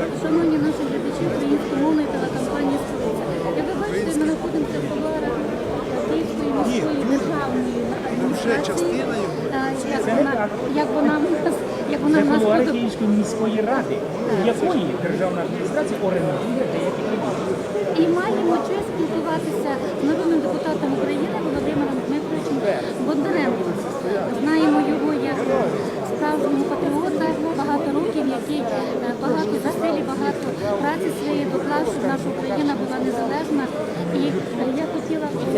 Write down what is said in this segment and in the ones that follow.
Шановні наші глядачі українськомовної телекомпанії «Столиця». Як ви бачите, ми знаходимося в кулуарах Київської міської державної його. Е, Як вона, як вона, як вона Це в нас кулуари Київської міської ради, якої державна адміністрація орендує деякі приміщення. І маємо честь спілкуватися з народним депутатом України Володимиром Дмитровичем Бондаренком. Знаємо його як справжнього патріота багато років, який е, багато зусиль, багато праці своєї доклав, щоб наша Україна була незалежна. І е, я хотіла, щоб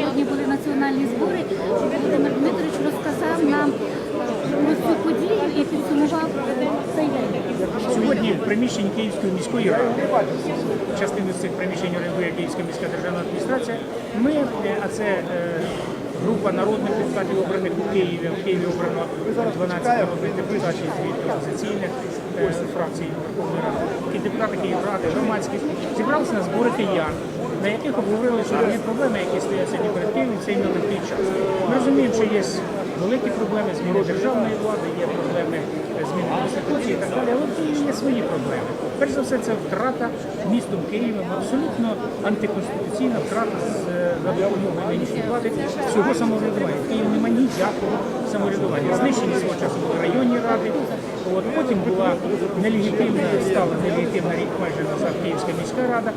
сьогодні були національні збори, щоб Володимир Дмитрович розказав нам е, про цю подію і підсумував цей день. Сьогодні в приміщенні Київської міської ради, частину з цих приміщень орендує Київська міська державна адміністрація. Ми, а це група народних депутатів обраних у Києві. В Києві обрано 12 народних депутатів від опозиційних фракцій Верховної Ради, і депутати Київради, громадських, зібралися на збори киян, на яких обговорили, що є проблеми, які стоять сьогодні перед Києвом в цей нелегкий час. Ми розуміємо, що є великі проблеми зміни державної влади, є проблеми зміни конституції і так далі, але є свої проблеми. Перш за все, це втрата містом Києвом, абсолютно антиконституційна втрата з е, допомогою нинішньої влади всього самоврядування. В Києві немає ніякого самоврядування. Знищені свого часу були районні ради. От потім була нелегітимна, стала нелегітимна рік майже назад Київська міська рада.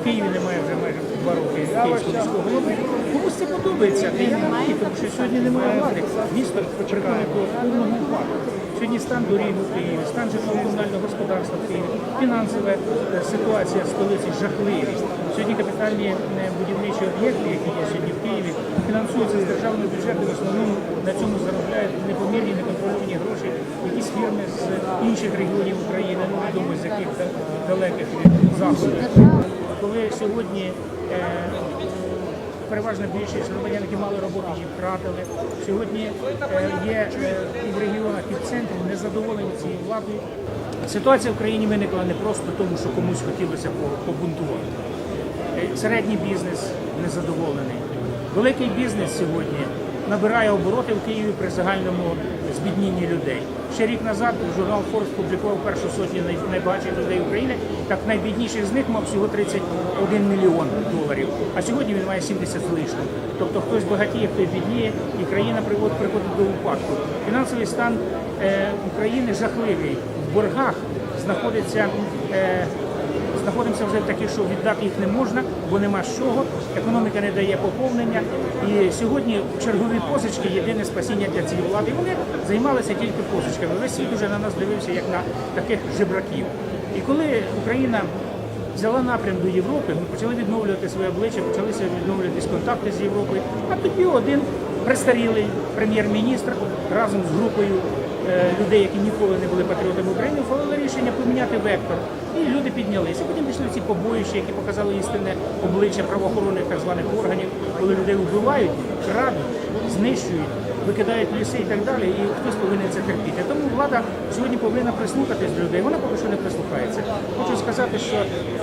В Києві немає вже майже два роки Київського міського голови. Комусь це подобається, тому що сьогодні немає влади. Місто приходить до повного упаду. Сьогодні стан доріг у Києві, стан житлово-комунального господарства в Києві, фінансова е, ситуація в столиці жахливі. Сьогодні капітальні е, будівничі об'єкти, які є сьогодні в Києві, фінансуються з державного бюджету. В основному на цьому заробляють непомірні, неконтрольовані гроші, якісь фірми з інших регіонів України, ну відомо з яких далеких від. Коли сьогодні е, переважна більшість громадян, які мали роботу, її втратили. Сьогодні е, є і в регіонах, і в центрі незадоволені цією владою. Ситуація в країні виникла не просто тому, що комусь хотілося побунтувати. Е, Середній бізнес незадоволений. Великий бізнес сьогодні набирає обороти в Києві при загальному збіднінні людей. Ще рік назад журнал Forbes публікував першу сотню най- найбагатших людей України. Так найбідніших з них мав всього 31 мільйон доларів. А сьогодні він має 70 з лишнім. Тобто хтось багатіє, хтось бідніє, і країна приходить до упадку. Фінансовий стан е, України жахливий. В боргах знаходиться. Знаходимося вже в таких, що віддати їх не можна, бо нема з чого. Економіка не дає поповнення. І сьогодні чергові позички єдине спасіння для цієї влади. Вони займалися тільки позичками. Весь світ уже на нас дивився як на таких жебраків. І коли Україна взяла напрям до Європи, ми почали відновлювати своє обличчя, почалися відновлюватись контакти з Європою. А тоді один престарілий прем'єр-міністр разом з групою людей, які ніколи не були патріотами України, ухвалили рішення поміняти вектор. І люди піднялися. Потім пішли ці побоїща, які показали істинне обличчя правоохоронних так званих органів, коли людей вбивають, крадуть, знищують, викидають ліси і так далі. І хтось повинен це терпіти. Тому влада сьогодні повинна прислухатись до людей. Вона поки що не прислухається. Хочу сказати, що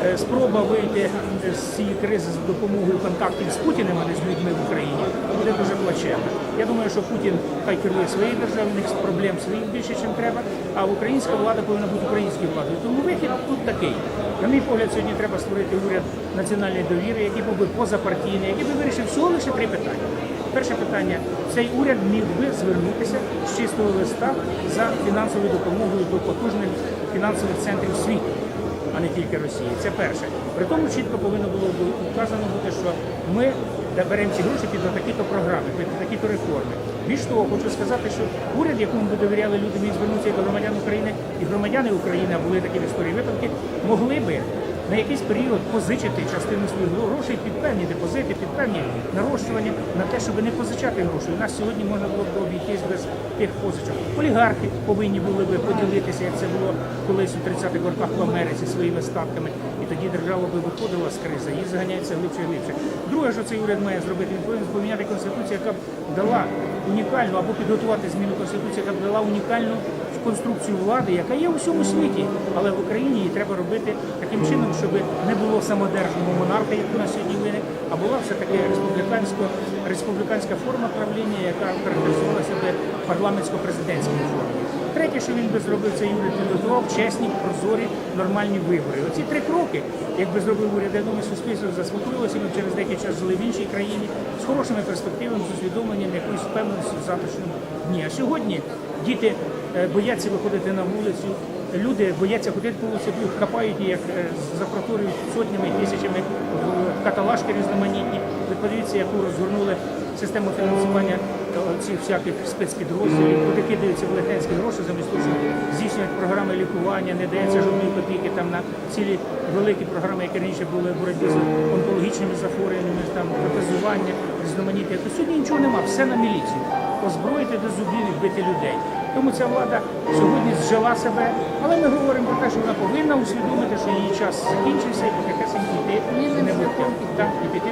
е, спроба вийти з цієї кризи за допомогою контактів з Путіним, а не з людьми в Україні, буде дуже плачевна. Я думаю, що Путін хай керує своєю державою, в них проблем своїх більше, ніж треба. А українська влада повинна бути українською владою. Тому вихід тут такий. На мій погляд, сьогодні треба створити уряд національної довіри, який був би позапартійний, який би вирішив всього лише три питання. Перше питання: цей уряд міг би звернутися з чистого листа за фінансовою допомогою до потужних фінансових центрів світу, а не тільки Росії. Це перше. При тому чітко повинно було вказано бути, що ми беремо ці гроші під такі-то програми, під такі-то реформи. Більш того, хочу сказати, що уряд, якому ми довіряли люди, міг звернутися до громадян України, і громадяни України, були такі в історії випадки, могли би на якийсь період позичити частину своїх грошей під певні депозити, під певні нарощування на те, щоб не позичати гроші. У нас сьогодні можна було б обійтись без тих позичок. Олігархи повинні були б поділитися, як це було колись у 30-х роках в Америці своїми статками. І тоді держава би виходила з кризи, її заганяється глибше і глибше. Друге, що цей уряд має зробити, він повинен поміняти конституцію, яка б дала унікальну або підготувати зміну конституції, яка б дала унікальну конструкцію влади, яка є у всьому світі, але в Україні її треба робити таким чином, щоб не було самодержного монарха, як у нас сьогодні виник, а була все таки республікансько республіканська форма правління, яка характеризувалася би парламентсько-президентською формою. Третє, що він би зробив, це підготував чесні, прозорі, нормальні вибори. Оці три кроки, якби зробив уряд, я думаю, суспільство заспокоїлося, ми через деякий час жили в іншій країні з хорошими перспективами, з усвідомленням якоїсь впевненості в завтрашньому дні. А сьогодні діти е, бояться виходити на вулицю. Люди бояться ходити по вулиці, їх хапають як е, запроторюють сотнями тисячами в каталажки різноманітні. Ви подивіться, яку розгорнули систему фінансування цих всяких спецпідрозділів, куди кидаються велетенські гроші, замість того, щоб здійснюють програми лікування, не дається жодної копійки там на цілі великі програми, які раніше були в боротьбі з онкологічними захворюваннями, там протезування, різноманіття. То сьогодні нічого нема, все на міліцію. Озброїти до зубів і вбити людей. Тому ця влада сьогодні зжила себе, але ми говоримо про те, що вона повинна усвідомити, що її час закінчився і потихесенько йти в небуття. Так, і піти